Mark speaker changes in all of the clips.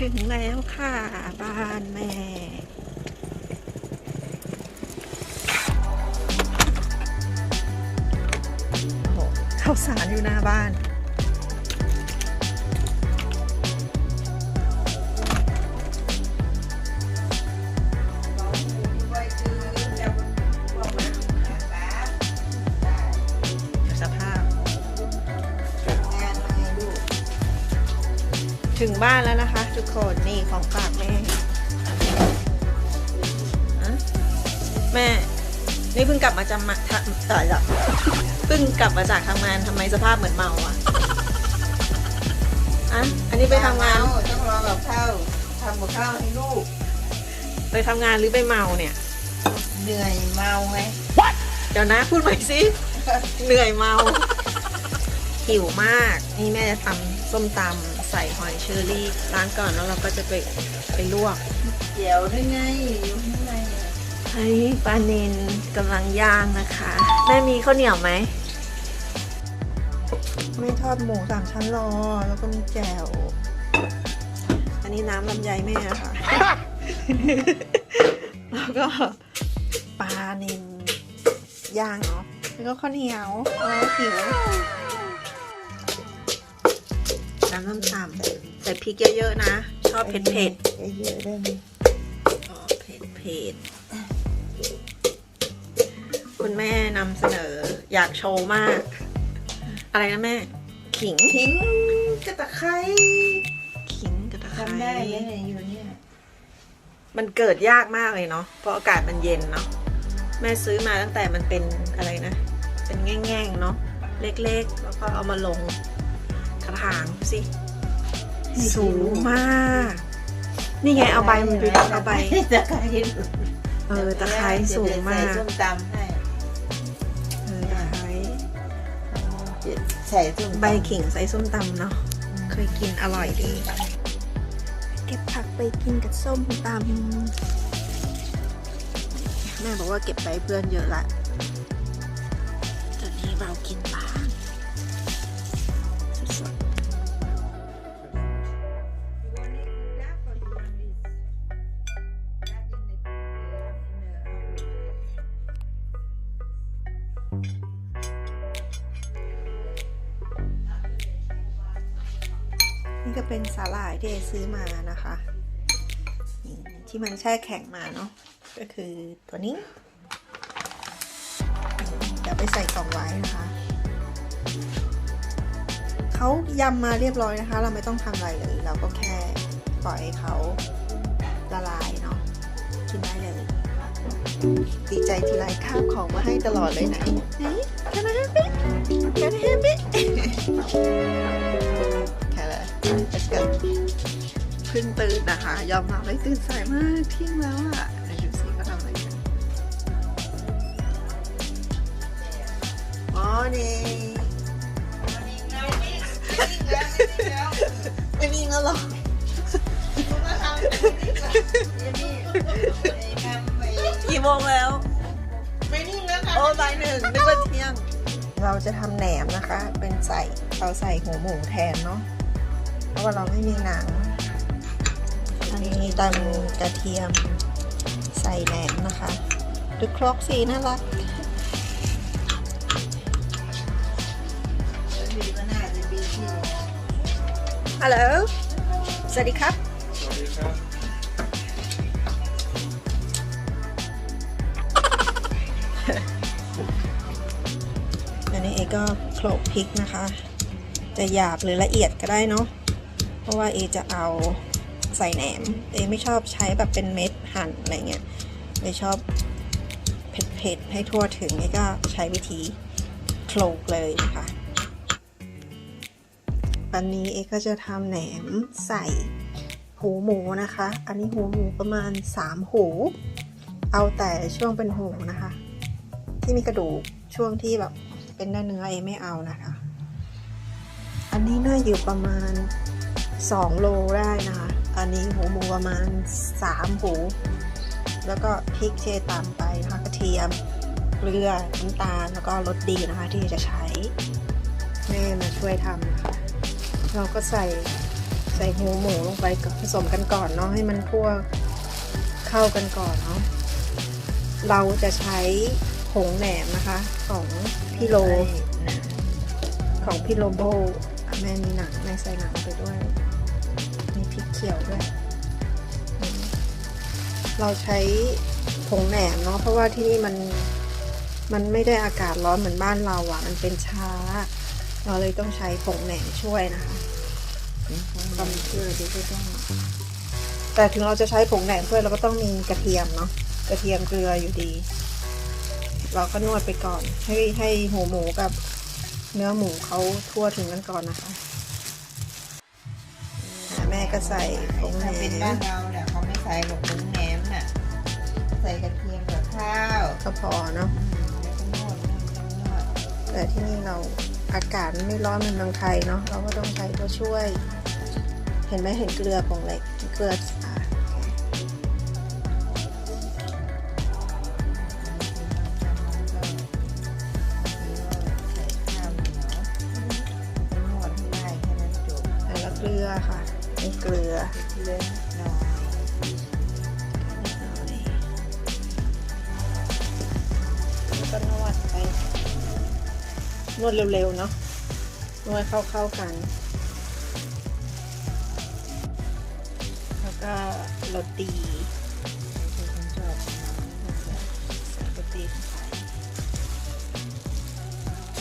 Speaker 1: ถึงแล้วค่ะ บ้านแม่โอ้โหข้าวสารอยู่หน้าบ้าน ถึงบ้านแล้วนะคะ ทุกคนนี่ของฝากแม่อะแม่ นี่เพิ่งกลับมาจำมาทำต่อยละเพิ่งกลับมาจากทำงานทำไมสภาพเหมือนเมาอะอะอันนี้ไปทำงาน
Speaker 2: ต้องรอกับข้าวทำกับข้าวให้ลูก
Speaker 1: ไปทำงานหรือไปเมาเนี่ย
Speaker 2: เหนื่อยเมาไง
Speaker 1: เดี๋ยวนะพูดใหม่สิเหนื่อยเมาหิวมาก นี่แม่จะทำส้มตำ ใส่หอยเชอรี่ล้างก่อนแล้วเราก็จะไปไปลวก
Speaker 2: เจียวได้ไงอยู่ข้างในอะ
Speaker 1: เฮ้ยปลาเนนกำลังย่างนะคะ แม่มีข้าวเหนียวไหม ไม่ทอดหมูสามชั้นรอ แล้วก็มีแจ่ว อันนี้น้ำลำไยแม่ค่ะ แล้วก็ปลาเนนย่างเนาะแล้วก็ข้าวเหนียวอ๋อหิว น้ำส้มตำใส่พริกเยอะๆนะ ชอบเผ็ด
Speaker 2: เยอะๆได้ไหม
Speaker 1: ๆชอบเผ็ดๆคุณแม่นำเสนออยากโชว์มาก อะไรนะแม่ ขิง
Speaker 2: ทิ้งกระตะไคร้
Speaker 1: ขิงกระตะไคร้
Speaker 2: ทำได้ยังไงอยู่เนี่ย
Speaker 1: มันเกิดยากมากเลยเนาะเพราะอากาศมันเย็นเนาะแม่ซื้อมาตั้งแต่มันเป็นอะไรนะ เป็นแง่งๆเนาะเล็กๆ แล้วก็เอามาลงก ระถางสิ สูงมาก นี่ไงเอาใบมันดูดิเอาใบ
Speaker 2: ตะไคร้
Speaker 1: เออตะไคร้สูงมาก
Speaker 2: ใส่ส้มตำให้
Speaker 1: เออตะไคร้
Speaker 2: ใส่ส้มตำ
Speaker 1: ใบขิงใส่ส้มตำเนาะ เคยกินอร่อยดี เก็บผักไปกินกับส้มตำแม่บอกว่าเก็บไปเพื่อนเยอะละ นี่ก็เป็นสาหร่ายที่เอซื้อมานะคะที่มันแช่แข็งมาเนาะก็คือตัวนี้เดี๋ยวไปใส่กล่องไว้นะคะเขายำมาเรียบร้อยนะคะ เราไม่ต้องทำอะไรเลย เราก็แค่ปล่อยให้เขาละลายเนาะกินได้เลย ดีใจทีไรคาบของมาให้ตลอดเลยไหนไหน Can I have it Can I have it แค่เลย Let's go เพิ่งตื่นนะคะ ยอมรับเลยตื่นสายมากเที่ยงแล้วอะเดี๋ยวดูสิเขาทำอะไรกันอ๋อนี่ไม่นิ่งแล้วหรอกี่โมงแล้ว
Speaker 2: ไม่นิ่งแล้วค่ะ
Speaker 1: โอ้บ่ายหนึ่งนึกว่าเที่ยง เราจะทำแหนมนะคะ เป็นใส่เราใส่หัวหมูแทนเนาะเพราะว่าเราไม่มีหนังอันนี้ตำกระเทียมใส่แหนมนะคะดูครกสีน่ารักฮัลโหล สวัสดีครับ
Speaker 3: สวัสดีครับ
Speaker 1: อันนี้เอก็โขลกพริกนะคะ จะหยาบหรือละเอียดก็ได้เนาะเพ ราะว่าเอจะเอาใส่แหนม เอไม่ชอบใช้แบบเป็นเม็ดหั่นอะไรเงี้ยเอชอบเผ็ดๆให้ทั่วถึงเอก็ใช้วิธีโขลกเลยนะคะวันนี้เอก็จะทำแหนมใส่หูหมูนะคะ อันนี้หูหมูประมาณ 3 หู เอาแต่ช่วงเป็นหูนะคะ ที่มีกระดูกช่วงที่แบบเป็นเนื้อเนื้อเอไม่เอานะคะ อันนี้น่าอยู่ประมาณ 2 โลได้นะคะ อันนี้หูหมูประมาณ 3 หู แล้วก็พริกเชตามไปนะคะกระเทียมเกลือน้ำตาลแล้วก็รสดีนะคะที่จะใช้แม่มาช่วยทำนะคะ เราก็ใส่ใส่หูหมูลงไปกับผสมกันก่อนเนาะให้มันทั่วเข้ากันก่อนเนาะเราจะใช้ผงแหนมนะคะ ของพี่โล ของพี่โลโบอะแม่มีหนังแม่ใส่หนังไปด้วยมีพริกเขียวด้วยอืมเราใช้ผงแหนมเนาะเพราะว่าที่นี่มันมันไม่ได้อากาศร้อนเหมือนบ้านเราอะ่ะ มันเป็นช้า เราเลยต้องใช้ผงแหนมช่วยนะคะ
Speaker 2: ความเชื่อที่ก็ต้อง
Speaker 1: แต่ถึงเราจะใช้ผงแหนมช่วยเราก็ต้องมีกระเทียมเนาะกระเทียมเกลืออยู่ดี เราก็นวดไปก่อน ให้ให้หัวหมูกับเนื้อหมูเขาทั่วถึงกันก่อนนะคะอะแม่ ก็ใส่ผงแหน
Speaker 2: ถ้าเป็นบ้ามนเราเนี่ยเขาไม่ใส่หรอกผงแหนมน่ะใส่กระเทียมกับข้าว
Speaker 1: ก็พอเนาะ
Speaker 2: แล้วก็นวดนวดนวด
Speaker 1: แต่ที่นี่เราอากาศไม่ร้อนเหมือนเมืองไทยเนาะเราก็ต้องใช้ตัวช่วย เห็นไหมเห็นเกลือผงเล็กเกลืออะโอเค
Speaker 2: ใส่ข้าวเหนียวนวดให้ได้แค่นั้นจบ
Speaker 1: แล้วเกลือค่ะ มีเกลือ
Speaker 2: เล็กน้อย
Speaker 1: แล้วก็นวดไป นวดเร็วๆเนาะนวดเข้าๆกัน แล้วก็โรตีโรตีเข้าไป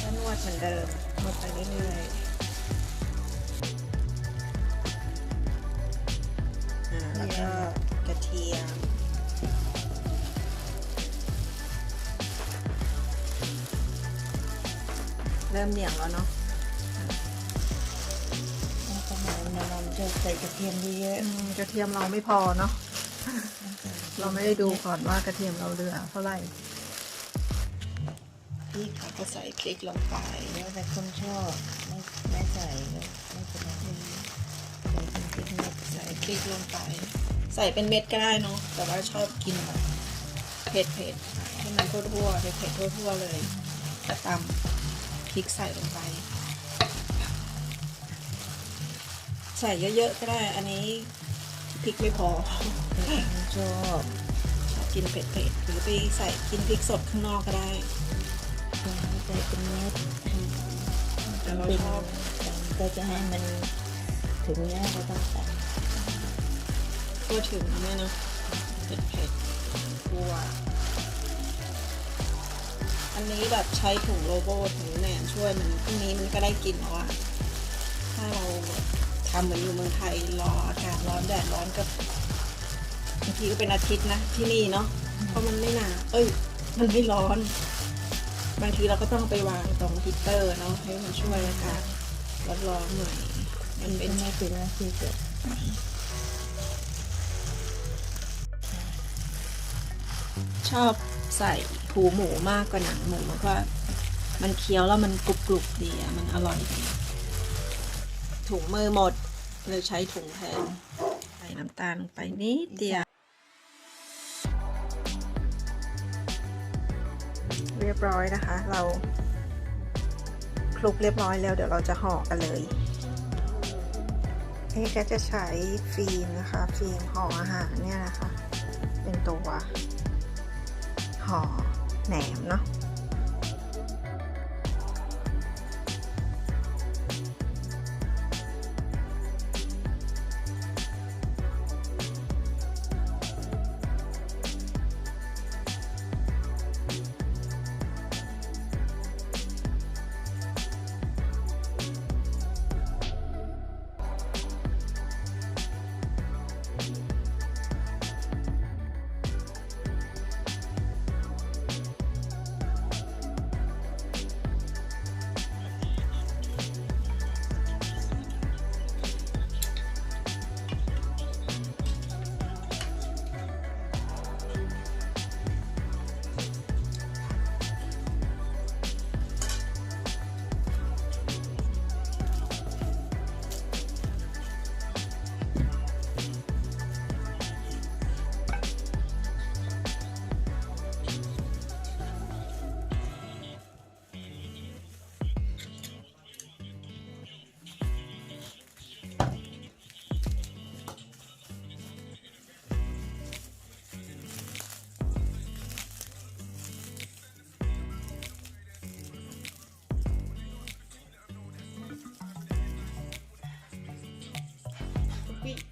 Speaker 1: แล้วนวดเหมือนเดิมนวดไปเรื่อยๆ แล้วก็กระเทียมเริ่มเหนียวแล้วเนาะ
Speaker 2: แล้วก็มาเราจะใส่กระเทียมเยอะ
Speaker 1: อืมกระเทียมเราไม่พอเนาะ
Speaker 2: ๆ
Speaker 1: เราไม่ได้ดูก่อนว่ากระเทียมเราเหลือเท่าไหร่
Speaker 2: พริก
Speaker 1: เราก็ใส่พริกลงไป
Speaker 2: แล้วแต่คนชอบไม่ไม่ใส่ก็ไม่เป็นไรใส่เป็นพริกเม็ด
Speaker 1: ใส่พริกลงไป ใส่เป็นเม็ดก็ได้เนาะแต่ว่าชอบกินแบบเผ็ดเผ็ดๆให้มันทั่วๆเผ็ดเผ็ดๆทั่วๆเลยก็ตำพริกใส่ลงไป ใส่เยอะๆก็ได้ อันนี้พริกไม่พอ
Speaker 2: คนชอบ
Speaker 1: ชอบกินเผ็ดๆหรือไปใส่กินพริกสดข้างนอกก็ได้
Speaker 2: ใส่เป็นเม็ด
Speaker 1: แต่เราชอบ
Speaker 2: ก็จะให้มันถึงเนื้อก็ต้องใส่
Speaker 1: ทั่วถึงนะแม่เนาะเผ็ดเผ็ดบัวอันนี้แบบใช้ถุงโลโบถุงแหนมช่วยมันพรุ่งนี้มันก็ได้กินแล้วอะถ้าเราทำเหมือนอยู่เมืองไทยรออากาศร้อนแดดร้อนก็บางทีก็เป็นอาทิตย์นะที่นี่เนาะเพราะมันไม่หนาเอ้ย มันไม่ร้อน บางทีเราก็ต้องไปวางตรงฮีเตอร์เนาะให้มันช่วยอากาศร้อนๆหน่อยมันเป็
Speaker 2: นนไม่ถึงนาทีเกิด
Speaker 1: ชอบใส่หูหมูมากกว่าหนังหมูเพราะมันเคี้ยวแล้วมันกรุบกรุบดีอะมันอร่อยดีถุงมือหมดเลยใช้ถุงแทนใส่น้ำตาลลงไปนิดเดียวเรียบร้อยนะคะ เราคลุกเรียบร้อยแล้วเดี๋ยวเราจะห่อกันเลยนี่ก็จะใช้ฟิล์มนะคะ ฟิล์มห่ออาหารเนี่ยนะคะ เป็นตัว ห่อแหนมเนาะ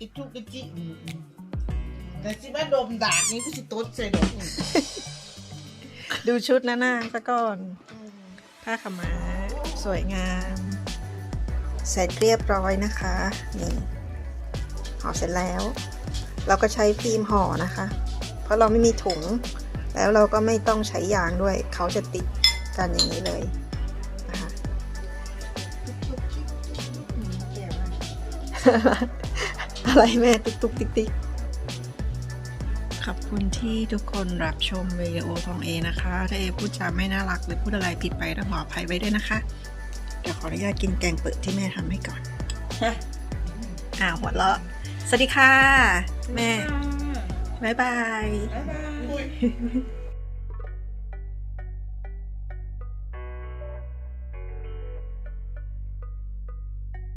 Speaker 2: อิทุกิจิอืมอืมแต่สิว่าดมดากนี่กูสิตดใส่ดอกอืม
Speaker 1: ดูชุดนะหน้าซะก่อน ผ้าขาวม้าสวยงาม เสร็จเรียบร้อยนะคะ นี่ห่อเสร็จแล้ว เราก็ใช้ฟิล์มห่อนะคะ เพราะเราไม่มีถุง แล้วเราก็ไม่ต้องใช้ยางด้วย เขาจะติดกันอย่างนี้เลยนะคะ อะไรแม่ตุ๊กตุ๊กติ๊กติ๊กขอบคุณที่ทุกคนรับชมวิดีโอของเอนะคะ ถ้าเอพูดจาไม่น่ารักหรือพูดอะไรผิดไปต้องขออภัยไว้ด้วยนะคะ เดี๋ยวขออนุญาตกินแกงเปิดที่แม่ทำให้ก่อนอ่าหัวเราะสวัสดีค่ะ แม่ บ๊ายบาย
Speaker 2: บ๊ายบาย